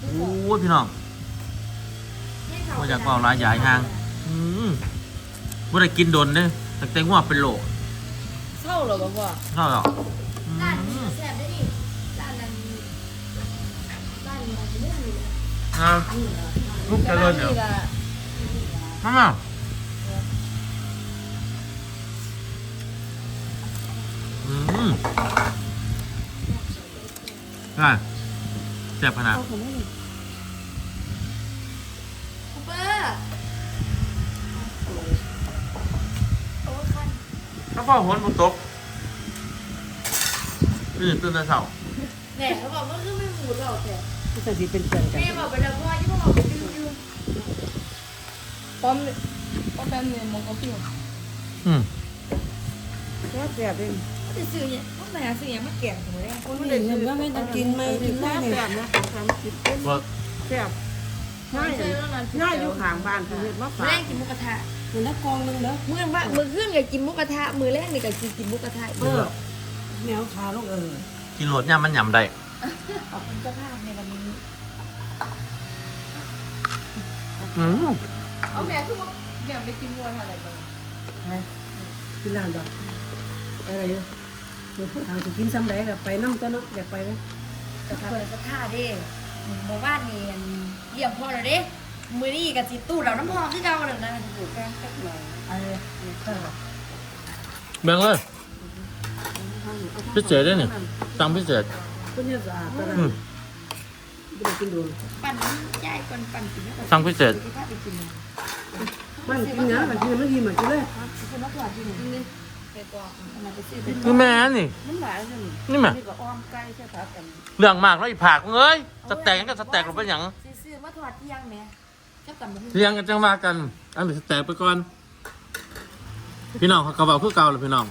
โอ้ยพี่น้องว่าอยากเอาหลายอย่างห่างอืมบ่ได้กินโดนเด้ตั้งแต่งัวเป็นโลกเศร้าเหรอบ่พ่อเท่าหรอกอืร้านนี้มแซ่บได้ดิร้านนั้นร้านนี้มันจะไม่มีอ่าลูกเจริญเดี๋ยวนี่ล่ะมามาอืมได้ แซ่บขนาดเอาผมให้หน่อยคูเปอร์โอ้คันถ้าพ่อหัวมันตกนี่ตื่นแต่เช้าแหน่เขาบอกว่าคือไม่หมูหรอกแต่ที่จะสิเป็นเพื่อนกันแม่บอกไปแล้วพ่อที่พ่อบอกไปดูดูป้อมป้อมแป๊บนึงมองก็พี่อืมแซ่บแซ่บเองเขาจะซื้อเนี่ย ต้องไปหาเนี่ยมาแกงสมมติคนไม่ได้เงินก็ไม่ต้องกินไม่กินได้เลยแบบนะของทำคิดเป็นว่าแบบง่ายง่ายอยู่ข้างบ้านคือเฮ็ดมามือฝาแรกกกินมุกกระทะเงินละกองนึงเด้อมือว่ามือขึ้นกับกินมุกกระทะมือแรกนี่กับกินกินมุกกระทะเออแมวขาลูกเออกินโหลดย่ามันหยำได้ขอบคุณเจ้าภาพในวันนี้อืมเอาแม่คือแม่ไปกินวัวอะไรบ้างกินร้านดอกอะไรเยอะ ทางจะกินซ้ำไรแบบไปน้ำก็เนาะอยากไปไหมกระทะกระทะเด้หมู่บ้านนี่เยี่ยมพ่อเลยเด้มือนี่กับจีตู้เราน้ำพอคือเก่าเลยนะถูกกันสักหน่อยเออเออแบ่งเลยพิเศษด้วยนี่สั่งพิเศษคนเนี่ยสะอาดตลาดอืมไม่ได้กินโดนปั่นยายปั่นปั่นกินสั่งพิเศษที่ข้าไปกินเลยมันกินเนี้ยมันกินไม่กินเหมือนกันเลย คือนักหวานที่หนึ่งนี่ไปกองอันนั้นไปซื้อเป็นคือแม่นี่ มันหลายจังนี่แม่นี่ก็อ้อมไก่ใช่ผักกันเรื่องมากแล้วอีผากเอ้ยสแต็กยังก็สแต็กลงไปหยังซื้อมาถอดเที่ยงเนี่ยก็ตำบักหุ่งเที่ยงกันจังว่ากัน อันเป็นสแต็กไปก่อน พี่น้องเขาก็บอกคือเก่าเลยพี่น้อง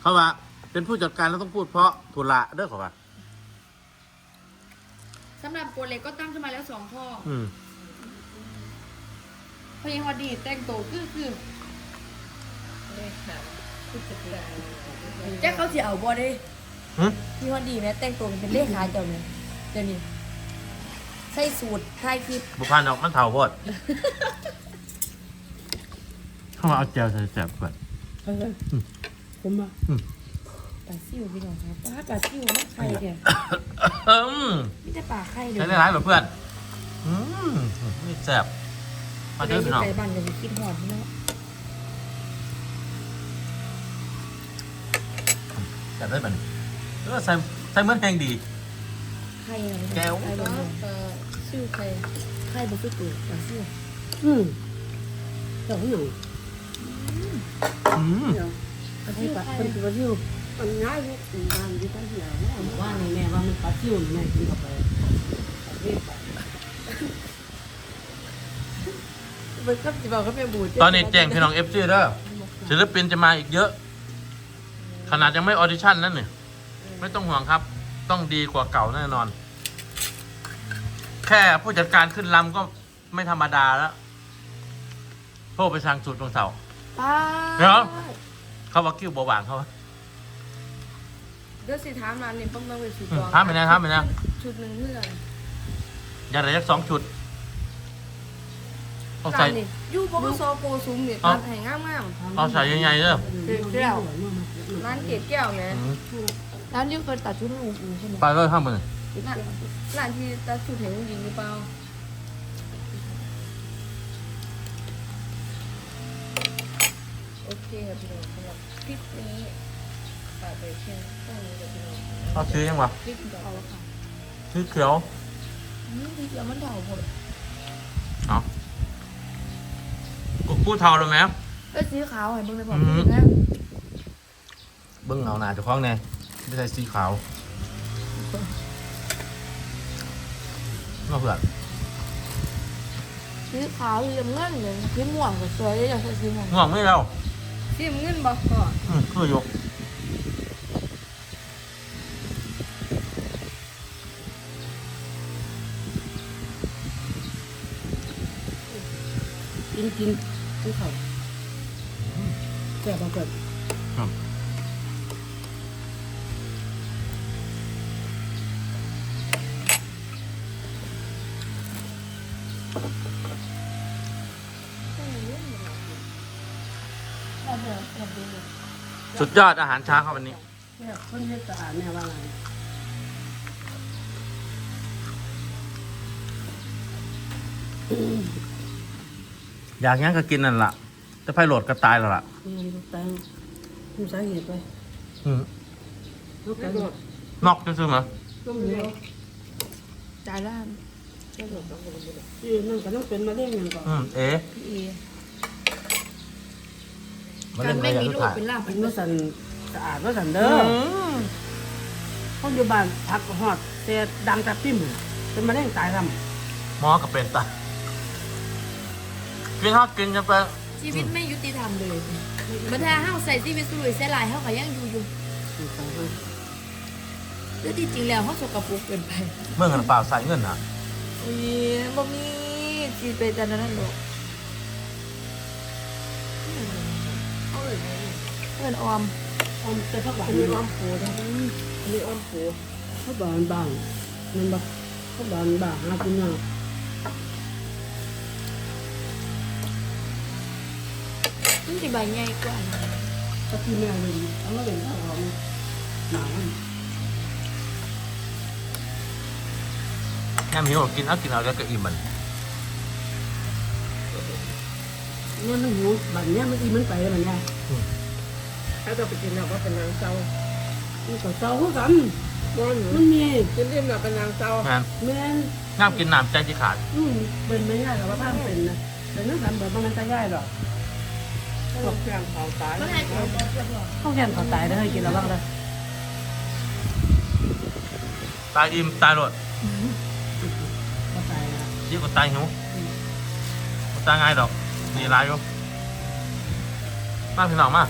เขาว่า เป็นผู้จัดการแล้วต้องพูดเพราะทุระเด้อเขาว่าสำหรับโกเล็กก็ตั้งขึ้นมาแล้วสองข้ออืมพยังพอดีแต่งตัวคือคือ แจ็คเขาสิเอาบ่ได้หึพี่พอดีแม่แต่งตัวเป็นเลขาเจ้าเนี่ยเดี๋ยวนี้ใส่สูตรถ่ายคลิปบุพานดอกมันเท่าโพดเขาว่าเอาแจวใส่แสบก่อนเออผมอะปลาซิวพี่น้องครับปลาปลาซิวมันไข่แกอืมมีแต่ปลาไข่เดี๋ยใช้วได้หลายแบบเพื่อนอืมนี่แสบมาเด้อพี่น้องใส่บ้านเดี๋ยวนี้คิดหอดพี่น้อง แสบได้แบบนี้เออใส่ใส่เหมือนแห้งดี ไข่อะไรแก้ว ไข่แบบเออซิวไข่ไข่บุฟเฟ่ต์ปลาซิวอืมเจ้าหนูอืมเดี๋ยวอันนี้ปัดเป็นตัวยิ้วมันง่ายอยู่บ้านที่ตั้งเหี่ยวว่านี่แม่ว่ามันปัดยิ้วแม่กินเข้าไปเรียบไปมันก็จะบอกว่าเป็นบูดตอนนี้แจ้งพี่น้องเอฟซีเด้อศิลปินจะมาอีกเยอะ ขนาดยังไม่ออดิชั่นนั่นเนี่ยไม่ต้องห่วงครับ ต้องดีกว่าเก่าแน่นอน แค่ผู้จัดการขึ้นลำก็ไม่ธรรมดาแล้วโทรไปสั่งจุดตรงเสาป้าเดี๋ยวเขาว่าคิวเบาหวานเขาวะเดี๋ยวสิถามมาเนี่ยต้องมาเวทีอืกมองถามไปนะถามไปนะชุดหนึ่งเพื่อนอยากได้สักสองชุด เอากาใส่รนี่ยูโบกโซโกซุ้มเนี่ยเอาตัดให้งามงามเอาใส่ใหญ่ๆเด้อๆร้านเก๋แก้วไงอืมร้านยูเคยตัดชุดให้ลุงอิงใช่ไหมไปเลยข้ามมือร้านร้านที่ตัดชุดให้ลุงอิงหรือเปล่าโอเคครับพี่น้องสำหรับคลิปนี้ฝากไปเพียงเท่านี้กับพี่น้องเอาซื้อยังวะคลิปเดี๋ยวเอาละค่ะซื้อเขียว อืมเดี๋ยวมันเดาหมด กูพูดเท่าเลยไหมเอ้ยสีขาวให้เบิ่งเลยบอกอืมพี่นะเบิ้งเงาหนาเจะคล้าของแน่ไม่ใช่สีขาวมาเผื่อสีขาวสีน้ำเงินเลยสีม่วงก็สวยเลยอยากใส่สีม่วงง่วงไม่แล้วสีน้ำเงินบอกก่อนอืมคืออยู่กินกิน กินข้าวแซ่บเอาเกิดครับเราเดือดเดือดดีสุดยอดอาหารเช้าครับวันนี้เนี่ยคนเฮ็ดสะอาดแม่ว่าไงอ ยากงั้นก็กินนั่นล่ะจะไพ่โหลดก็ตายแล้วล่ะนี่ลูกตังมีสาเหตุไปอืมลูกตังนอกจะซื้อมาก็มีแล้วจ่ายล้านที่นั่นก็ต้องเป็นมะเร็งอย่างก่อนอืมเอ๊ะพี่เอมาการเล่นอะไรไม่อย่างมีทุกลูกถ่ายเป็นลาบกินว่าสันสะอาดว่าสันเด้อคนอยู่บ้านพักหอดแต่ดังแต่ปิ้มเป็นมะเร็งตายทหมอกับเป็นตา กินทอดกินจะไปชีวิตไม่ยุติธรรมเลยบรรดาเฮาใส่ชีวิตสลุยเสียหลายเฮาก็ยังอยู่อยู่ำแต่ที่จริงแล้วเฮาสกปรกเกินไปเมื่อเงินเปล่าใส่เงินอะอุ้ยบ่มีสิไปจันนั้นดอกเอาเลยเงินออมออมแต่พักหวานนี่ออมปูนะอันนี้ออมปูพักหวานบางนั่นบ่พักหวานบางหากินยาก มันสิใบใหญ่กว่านะถ้าที่แม่เลยเอามาเป็นข้าวหอมหนามันแง่หิวกินเอากินเอาแล้วก็อิ่มมันเนี่ยมันหิวบัดเนี่ยมันอีมันไปแล้วมันยายถ้าเราไปกินเราก็เป็นนางเศร้ามันก็เจ้าคือกันบ้านหนูมันมีกินเรียมเราเป็นนางเศร้างานแม่นงามกินน้ำใจที่ขาดอืมเป็นไม่ง่ายหรอกว่าท่านเป็นนะแต่นั่นกันแบบมันจะง่ายหรอก พวกเครื่องเขาตายบ่ได้เกิดบ่เกิดหรอกเขาแค่เขาตายได้ให้กินแล้วบ้างเลยตายอิ่มตายโหลดเขาตายแล้วยิ่งกว่าตายหิวบ่ตายง่ายดอกมีร้ายอยู่มาพี่น้องมา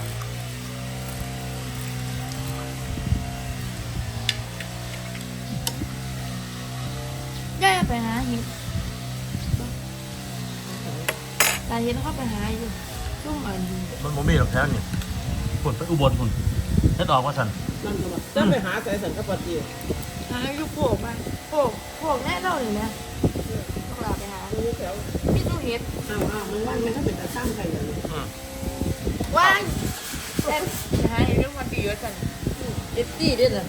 ย่าไปหาเห็ดตาเห็ดเขาไปหาอยู่ ช่วงอันมันบ่มีหรอกแท้นี่ฝุ่นไปอุบลฝุ่นเฮ็ดออกว่าสันนั่นก็แบบจะไปหาใส่สันกปฏิหาอยู่โขกไปโขกโขกแน่เราเลยนะต้องลาไปหานี่แถวพี่ตู้เห็ดอ้าวอ้าวมันว่างมันถ้าเป็นตาสร้างใครอย่างนี้อืมว่างแต่หาอยู่เรื่องวันดีเยอะจังเอฟซีด้วยนะ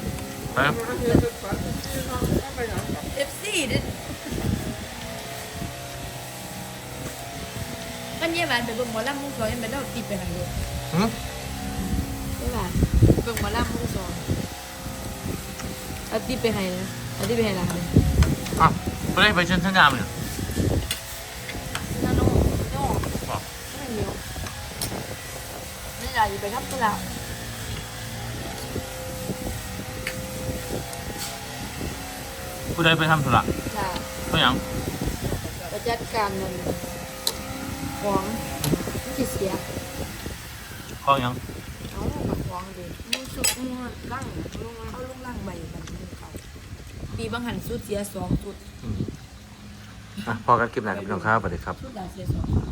ไปหาเงินไปก่อนที่น้องต้องไปหากับเอฟซีด้วย มันเยี่ยมานไปเบิ่งหมอลำมุ้งซอยมันเราติดไปไหนเลยหืมเยี่ยมานเบิ่งหมอลำมุ้งซอยเอาติดไปไหนนะเอาติดไปไหนล่ะเลยอะไปได้ไปเชิญสัญญาณเลยนั่นโน่โน่บอกไม่เดียวนี่ใหญ่ไปครับตัวเราผู้ใดไปทำธุระจ้า เพื่อหยังประจัดการมัน ของที่เสียข้อหยังเอาแบบของดิมือสุดมือล่างลงเอาลงล่างใบมันมือเขาปีบางหันสุดเสียสองสุดอืมอะพอกันคลิปไหนกับพี่น้องครับสวัสดีครับ สุดดาเสียสอง